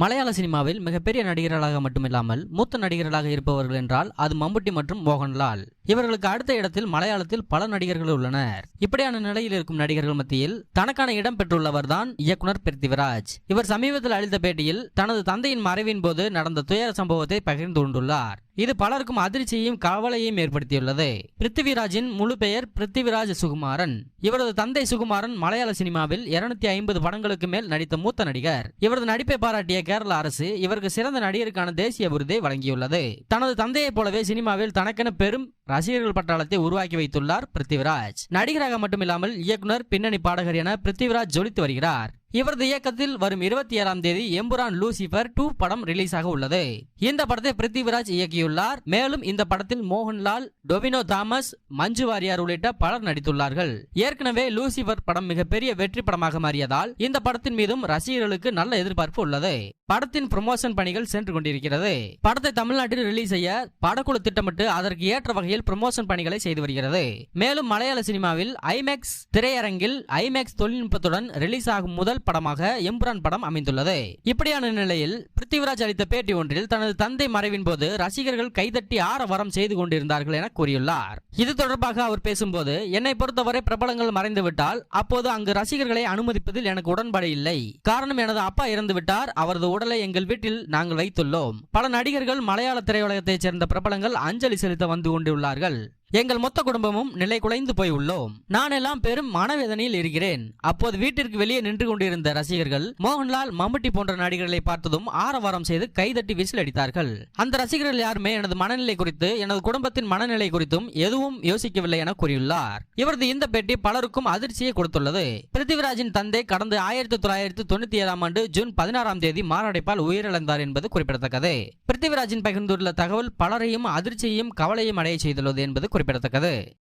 மலையாள சினிமாவில் மிகப்பெரிய நடிகர்களாக மட்டுமில்லாமல் மூத்த நடிகர்களாக இருப்பவர்கள் என்றால் அது மம்முட்டி மற்றும் மோகன்லால். இவர்களுக்கு அடுத்த இடத்தில் மலையாளத்தில் பல நடிகர்கள் உள்ளனர். இப்படியான நிலையில் இருக்கும் நடிகர்கள் மத்தியில் தனக்கான இடம் பெற்றுள்ளவர் தான் இயக்குனர் பிருத்திவிராஜ். இவர் சமீபத்தில் அளித்த பேட்டியில் தனது தந்தையின் மறைவின் போது நடந்த துயர சம்பவத்தை பகிர்ந்து கொண்டுள்ளார். இது பலருக்கும் அதிர்ச்சியையும் கவலையையும் ஏற்படுத்தியுள்ளது. பிருத்திவிராஜின் முழு பெயர் பிருத்திவிராஜ் சுகுமாரன். இவரது தந்தை சுகுமாரன் மலையாள சினிமாவில் இருநூத்தி ஐம்பது படங்களுக்கு மேல் நடித்த மூத்த நடிகர். இவரது நடிப்பை பாராட்டிய கேரள அரசு இவருக்கு சிறந்த நடிகருக்கான தேசிய விருதை வழங்கியுள்ளது. தனது தந்தையைப் போலவே சினிமாவில் தனக்கென பெரும் ரசிகர்கள் பட்டாளத்தை உருவாக்கி வைத்துள்ளார் பிருத்திவிராஜ். நடிகராக மட்டுமில்லாமல் இயக்குனர் பின்னணி பாடகர் என பிருத்திவிராஜ் ஜொலித்து வருகிறார். இவரது இயக்கத்தில் வரும் இருபத்தி ஏழாம் தேதி எம்புரான் லூசிபர் டூ படம் ரிலீஸ் ஆக உள்ளது. இந்த படத்தை பிருத்திவிராஜ் இயக்கியுள்ளார். மேலும் இந்த படத்தில் மோகன்லால் டொவினோ தாமஸ் மஞ்சு வாரியார் உள்ளிட்ட பலர் நடித்துள்ளார்கள். ஏற்கனவே லூசிபர் படம் மிகப்பெரிய வெற்றி படமாக மாறியதால் இந்த படத்தின் மீதும் ரசிகர்களுக்கு நல்ல எதிர்பார்ப்பு உள்ளது. படத்தின் ப்ரமோஷன் பணிகள் சென்று கொண்டிருக்கிறது. படத்தை தமிழ்நாட்டில் ரிலீஸ் செய்ய படக்குழு திட்டமிட்டு அதற்கு ஏற்ற வகையில் ப்ரமோஷன் பணிகளை செய்து வருகிறது. மேலும் மலையாள சினிமாவில் ஐமேக்ஸ் திரையரங்கில் ஐமேக்ஸ் தொழில்நுட்பத்துடன் ரிலீஸ் ஆகும் முதல் படமாக எம்புரான் படம் அமைந்துள்ளது. இப்படியான நிலையில் பிருத்திவிராஜ் அளித்த பேட்டி ஒன்றில் தனது தந்தை மறைவின் போது ரசிகர்கள் கைதட்டி ஆரவாரம் செய்து கொண்டிருந்தார்கள் என கூறியுள்ளார். இது தொடர்பாக அவர் பேசும்போது என்னை பொறுத்தவரை பிரபலங்கள் மறைந்துவிட்டால் அப்போது அங்கு ரசிகர்களை அனுமதிப்பதில் எனக்கு உடன்பாடு இல்லை. காரணம் எனது அப்பா இறந்துவிட்டார் அவரது உடலை எங்கள் வீட்டில் நாங்கள் வைத்துள்ளோம். பல நடிகர்கள் மலையாள திரையுலகத்தைச் சேர்ந்த பிரபலங்கள் அஞ்சலி செலுத்த வந்து கொண்டுள்ளார்கள். எங்கள் மொத்த குடும்பமும் நிலை குலைந்து போய் உள்ளோம். நான் எல்லாம் பெரும் மனவேதனையில் இருக்கிறேன். அப்போது வீட்டிற்கு வெளியே நின்று கொண்டிருந்த ரசிகர்கள் மோகன்லால் மம்முட்டி போன்ற நடிகர்களை பார்த்ததும் ஆரவாரம் செய்து கைதட்டி விசில் அடித்தார்கள். அந்த ரசிகர்கள் யாருமே எனது மனநிலை குறித்து எனது குடும்பத்தின் மனநிலை குறித்தும் எதுவும் யோசிக்கவில்லை என கூறியுள்ளார். இவரது இந்த பேட்டி பலருக்கும் அதிர்ச்சியை கொடுத்துள்ளது. பிருத்திவிராஜின் தந்தை கடந்த ஆயிரத்தி தொள்ளாயிரத்தி தொண்ணூத்தி ஏழாம் ஆண்டு ஜூன் பதினாறாம் தேதி மாரடைப்பால் உயிரிழந்தார் என்பது குறிப்பிடத்தக்கது. பிருத்திவிராஜின் பகிர்ந்துள்ள தகவல் பலரையும் அதிர்ச்சியையும் கவலையும் அடைய செய்துள்ளது என்பது குறிப்பிடத்தக்கது